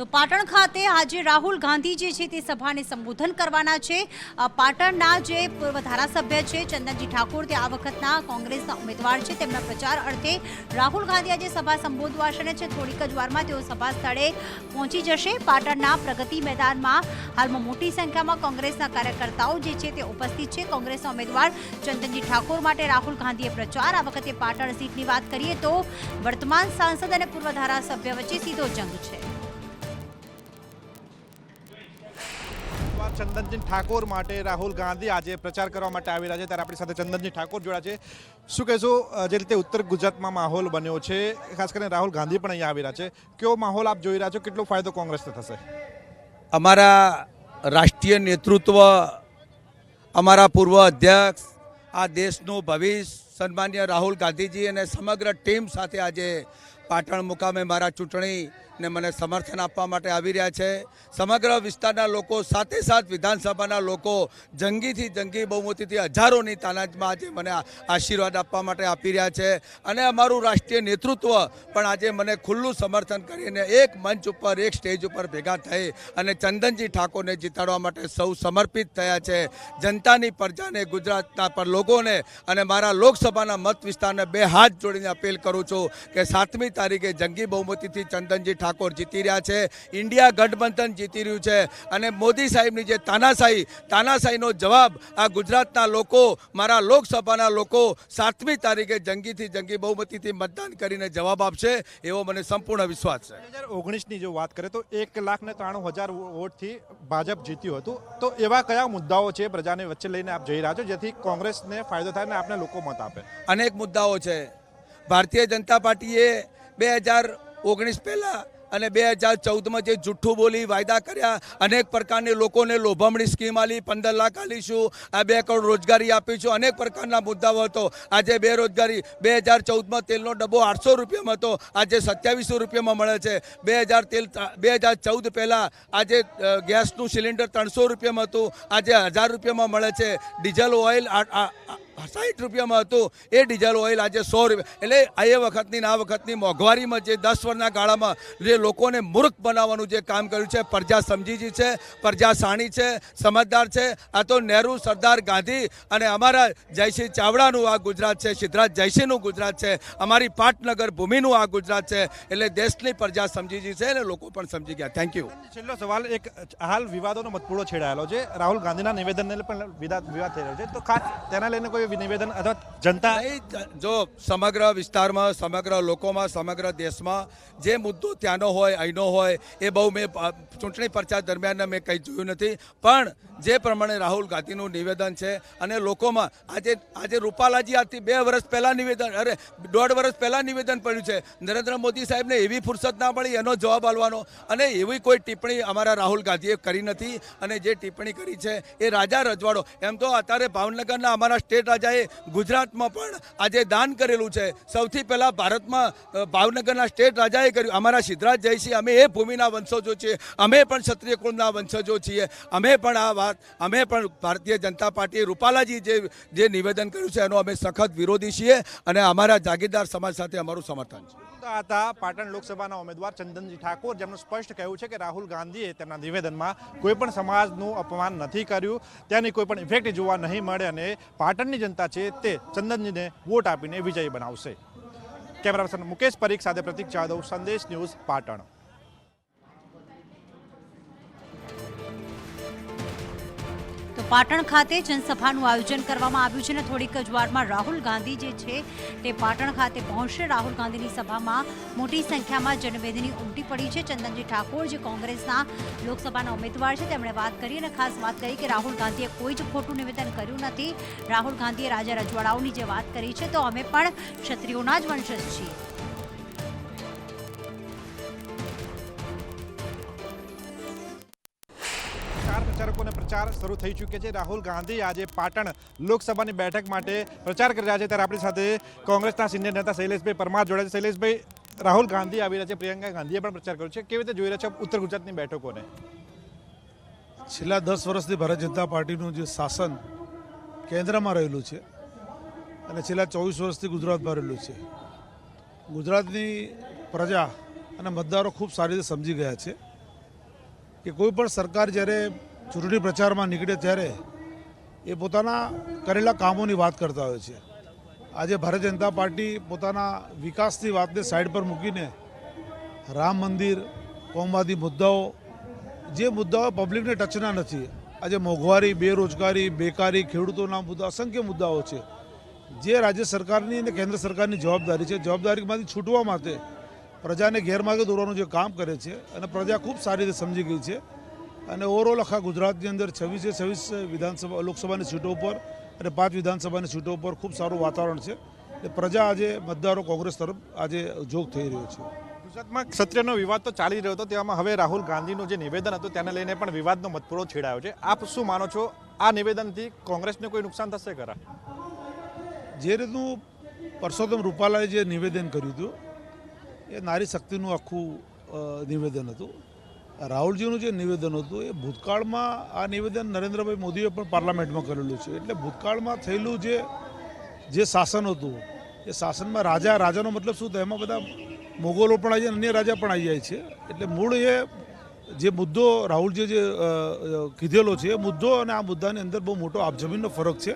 તો પાટણ ખાતે આજે રાહુલ ગાંધી જે છે તે સભાને સંબોધન કરવાના છે. પાટણના જે પૂર્વ ધારાસભ્ય છે ચંદનજી ઠાકોર તે આ વખતના કોંગ્રેસના ઉમેદવાર છે. તેમના પ્રચાર અર્થે રાહુલ ગાંધી આજે સભા સંબોધવાશે અને છે. થોડીક જ વારમાં તેઓ સભા સ્થળે પહોંચી જશે. પાટણના પ્રગતિ મેદાનમાં હાલમાં મોટી સંખ્યામાં કોંગ્રેસના કાર્યકર્તાઓ જે છે તે ઉપસ્થિત છે. કોંગ્રેસના ઉમેદવાર ચંદનજી ઠાકોર માટે રાહુલ ગાંધીએ પ્રચાર. આ વખતે પાટણ સીટની વાત કરીએ તો વર્તમાન સાંસદ અને પૂર્વ ધારાસભ્ય વચ્ચે સીધો જંગ છે. ચંદનજી ઠાકોર માટે રાહુલ ગાંધી આજે પ્રચાર કરવા માટે આવી રહ્યા છે. ત્યારે આપણી સાથે ચંદનજી ઠાકોર જોડા છે. શું કહેશો જે રીતે ઉત્તર ગુજરાતમાં માહોલ બન્યો છે, ખાસ કરીને રાહુલ ગાંધી પણ અહીંયા આવી રહ્યા છે. કેવો માહોલ આપ જોઈ રહ્યા છો? કેટલો ફાયદો કોંગ્રેસને થશે? અમારા રાષ્ટ્રીય નેતૃત્વ, અમારા પૂર્વ અધ્યક્ષ, આ દેશનું ભવિષ્ય સન્માન્ય રાહુલ ગાંધીજી અને સમગ્ર ટીમ સાથે આજે પાટણ મુકામે મારા ચૂંટણીને મને સમર્થન આપવા માટે આવી રહ્યા છે. સમગ્ર વિસ્તારના લોકો, સાથે સાથ વિધાનસભાના લોકો જંગીથી જંગી બહુમતીથી હજારોની તાનાજમાં આજે મને આશીર્વાદ આપવા માટે આપી રહ્યા છે. અને અમારું રાષ્ટ્રીય નેતૃત્વ પણ આજે મને ખુલ્લું સમર્થન કરીને એક મંચ ઉપર, એક સ્ટેજ ઉપર ભેગા થઈ અને ચંદનજી ઠાકોરને જીતાડવા માટે સૌ સમર્પિત થયા છે. જનતાની પ્રજાને, ગુજરાતના પર લોકોને અને મારા લોકસભાના મત વિસ્તારને બે હાથ જોડીને અપીલ કરું છું કે સાતમી તારીખે જંગી બહુમતીથી ચંદનજી ઠાકોર જીતી રહ્યા છે. ઇન્ડિયા ગઠબંધન જીતી રહ્યું છે. અને મોદી સાહેબની જે તાનાશાહી તાનાશાહીનો જવાબ આ ગુજરાતના લોકો મારા લોકસભાના લોકો સાતમી તારીખે જંગીથી જંગી બહુમતીથી મતદાન કરીને જવાબ આપશે એવો મને સંપૂર્ણ વિશ્વાસ છે. હજાર ઓગણીસની જો વાત કરીએ તો એક લાખ ને ત્રાણું હજાર વોટથી ભાજપ જીત્યું હતું. તો એવા કયા મુદ્દાઓ છે પ્રજાને વચ્ચે લઈને આપ જઈ રહ્યા છો જેથી કોંગ્રેસને ફાયદો થાય અને આપને લોકો મત આપે? અનેક મુદ્દાઓ છે. ભારતીય જનતા પાર્ટીએ બે હજાર ઓગણીસ પહેલાં અને બે હજાર ચૌદમાં જે જુઠ્ઠું બોલી વાયદા કર્યા, અનેક પ્રકારની લોકોને લોભામણી સ્કીમ આલી, પંદર લાખ આલીશું, આ બે કરોડ રોજગારી આપીશું, અનેક પ્રકારના મુદ્દાઓ હતો. આજે બેરોજગારી, બે હજાર ચૌદમાં તેલનો ડબ્બો આઠસો રૂપિયામાં હતો, આજે સત્યાવીસો રૂપિયામાં મળે છે. બે હજાર તેલ બે હજાર ચૌદ પહેલાં આજે ગેસનું સિલિન્ડર ત્રણસો રૂપિયામાં હતું, આજે હજાર રૂપિયામાં મળે છે. ડીઝલ ઓઇલ આ- સાઠ રૂપિયામાં હતું. એ ડીઝલ ઓઇલ આજે સો રૂપિયા. એટલે એ વખતની આ વખતની મોંઘવારીમાં જે દસ વર્ષના ગાળામાં જે લોકોને મૂર્ખ બનાવવાનું જે કામ કર્યું છે, પ્રજા સમજીજી છે, પ્રજા સાણી છે, સમજદાર છે, આ તો નહેરુ, સરદાર ગાંધી અને અમારા જયસિંહ ચાવડાનું આ ગુજરાત છે, સિદ્ધરાજ જયસિંહનું ગુજરાત છે, અમારી પાટનગર ભૂમિનું આ ગુજરાત છે, એટલે દેશની પ્રજા સમજીજી છે અને લોકો પણ સમજી ગયા. થેન્ક યુ છેલ્લો સવાલ, એક હાલ વિવાદોનો મતપૂળો છેડાયેલો છે. રાહુલ ગાંધીના નિવેદનને પણ વિવાદ થઈ રહ્યો છે. તો ખાસ તેના લઈને કોઈ નિવેદન અથવા જનતા જો સમગ્ર વિસ્તારમાં, સમગ્ર લોકોમાં, સમગ્ર દેશમાં જે મુદ્દો ત્યાંનો હોય, અહીંનો હોય, એ બહુ મેં ચૂંટણી પ્રચાર દરમિયાન મેં કંઈ જોયું નથી. પણ જે પ્રમાણે રાહુલ ગાંધીનું નિવેદન છે અને લોકોમાં આજે આજે રૂપાલાજી આજથી બે વર્ષ પહેલાં નિવેદન અરે, દોઢ વર્ષ પહેલાં નિવેદન પડ્યું છે. નરેન્દ્ર મોદી સાહેબને એવી ફુરસત ના મળી, એનો જવાબ આલવાનો અને એવી કોઈ ટિપ્પણી અમારા રાહુલ ગાંધીએ કરી નથી. અને જે ટિપ્પણી કરી છે એ રાજા રજવાડો. એમ તો અત્યારે ભાવનગરના અમારા સ્ટેટ રાજાએ ગુજરાતમાં પણ આજે દાન કરેલું છે. સૌથી પહેલાં ભારતમાં ભાવનગરના સ્ટેટ રાજાએ કર્યું. અમારા સિદ્ધરાજ જયસિંહ, અમે એ ભૂમિના વંશજો છીએ. અમે પણ ક્ષત્રિય કુળના વંશજો છીએ. અમે પણ આ વાત, અમે પણ ભારતીય જનતા પાર્ટી રૂપાલાજી જે જે નિવેદન કર્યું છે, એનો અમે સખત વિરોધી છીએ અને અમારા જાગીરદાર સમાજ સાથે અમારું સમર્થન છે. હતા પાટણ લોકસભાના ઉમેદવાર ચંદનજી ઠાકોર, જેમનું સ્પષ્ટ કહ્યું છે કે રાહુલ ગાંધીએ તેમના નિવેદનમાં કોઈ પણ સમાજનું અપમાન નથી કર્યું. તેની કોઈ પણ ઇફેક્ટ જોવા નહીં મળે અને પાટણની જનતા છે તે ચંદનજીને વોટ આપીને વિજયી બનાવશે. કેમેરા પર્સન મુકેશ પરીખ સાથે પ્રતિક જાદવ, સંદેશ ન્યૂઝ પાટણ. પાટણ ખાતે જનસભાનું આયોજન કરવામાં આવ્યું છે અને થોડીક જ વારમાં રાહુલ ગાંધી જે છે તે પાટણ ખાતે પહોંચશે. રાહુલ ગાંધીની સભામાં મોટી સંખ્યામાં જનમેદની ઉમટી પડી છે. ચંદનજી ઠાકોર, જે કોંગ્રેસના લોકસભાના ઉમેદવાર છે, તેમણે વાત કરી અને ખાસ વાત કરી કે રાહુલ ગાંધીએ કોઈ જ ખોટું નિવેદન કર્યું નથી. રાહુલ ગાંધીએ રાજા રજવાડાઓની જે વાત કરી છે, તો અમે પણ ક્ષત્રિયોના જ વંશજ છીએ. પ્રચારકોને પ્રચાર શરૂ થઈ ચૂક્યો છે. રાહુલ ગાંધી આજે પાટણ લોકસભાની બેઠક માટે પ્રચાર કરી રહ્યા છે. ત્યારે આપણી સાથે કોંગ્રેસના સિનિયર નેતા શૈલેષભાઈ પરમાર જોડે છે. શૈલેષભાઈ, રાહુલ ગાંધી આવી રહ્યા છે. પ્રિયંકા ગાંધીએ પણ પ્રચાર કર્યો છે. કેવી રીતે જોઈ રહ્યા છે ઉત્તર ગુજરાતની બેઠકોને? છેલ્લા દસ વર્ષથી ભારતીય જનતા પાર્ટીનું જે શાસન કેન્દ્રમાં રહેલું છે અને છેલ્લા ચોવીસ વર્ષથી ગુજરાતમાં રહેલું છે. ગુજરાતની પ્રજા અને મતદારો ખૂબ સારી રીતે સમજી ગયા છે કે કોઈ પણ સરકાર જ્યારે ચૂંટણી પ્રચારમાં નીકળે ત્યારે એ પોતાના કરેલા કામોની વાત કરતા હોય છે. આજે ભારતીય જનતા પાર્ટી પોતાના વિકાસની વાતને સાઈડ પર મૂકીને રામ મંદિર, કોમવાદી મુદ્દાઓ, જે મુદ્દાઓ પબ્લિકને ટચના નથી, આજે મોંઘવારી, બેરોજગારી, બેકારી ખેડૂતોના મુદ્દા, અસંખ્ય મુદ્દાઓ છે. જે રાજ્ય સરકારની અને કેન્દ્ર સરકારની જવાબદારી છે. જવાબદારીમાંથી છૂટવા માટે પ્રજાને ગેરમાર્ગે દોરવાનું જે કામ કરે છે અને પ્રજા ખૂબ સારી રીતે સમજી ગઈ છે. અને ઓવરઓલ આખા ગુજરાતની અંદર છવ્વીસે છવ્વીસ વિધાનસભા લોકસભાની સીટો ઉપર અને પાંચ વિધાનસભાની સીટો ઉપર ખૂબ સારું વાતાવરણ છે. એટલે પ્રજા આજે મતદારો કોંગ્રેસ તરફ આજે જોગ થઈ રહ્યો છે. ગુજરાતમાં ક્ષત્રિયનો વિવાદ તો ચાલી રહ્યો હતો. તેમાં હવે રાહુલ ગાંધીનું જે નિવેદન હતું તેને લઈને પણ વિવાદનો મતપૂરો છેડાયો છે. આપ શું માનો છો? આ નિવેદનથી કોંગ્રેસને કોઈ નુકસાન થશે ખરા? જે રીતનું પરસોત્તમ રૂપાલાએ જે નિવેદન કર્યું હતું એ નારી શક્તિનું આખું નિવેદન હતું. રાહુલજીનું જે નિવેદન હતું, એ ભૂતકાળમાં આ નિવેદન નરેન્દ્રભાઈ મોદીએ પણ પાર્લામેન્ટમાં કરેલું છે. એટલે ભૂતકાળમાં થયેલું જે જે શાસન હતું, એ શાસનમાં રાજા, રાજાનો મતલબ શું થાય? એમાં બધા મોગલો પણ આવી જાય અન્ય રાજા પણ આવી જાય છે. એટલે મૂળ એ જે મુદ્દો રાહુલજીએ જે કીધેલો છે, એ મુદ્દો અને આ મુદ્દાની અંદર બહુ મોટો આપજમીનનો ફરક છે.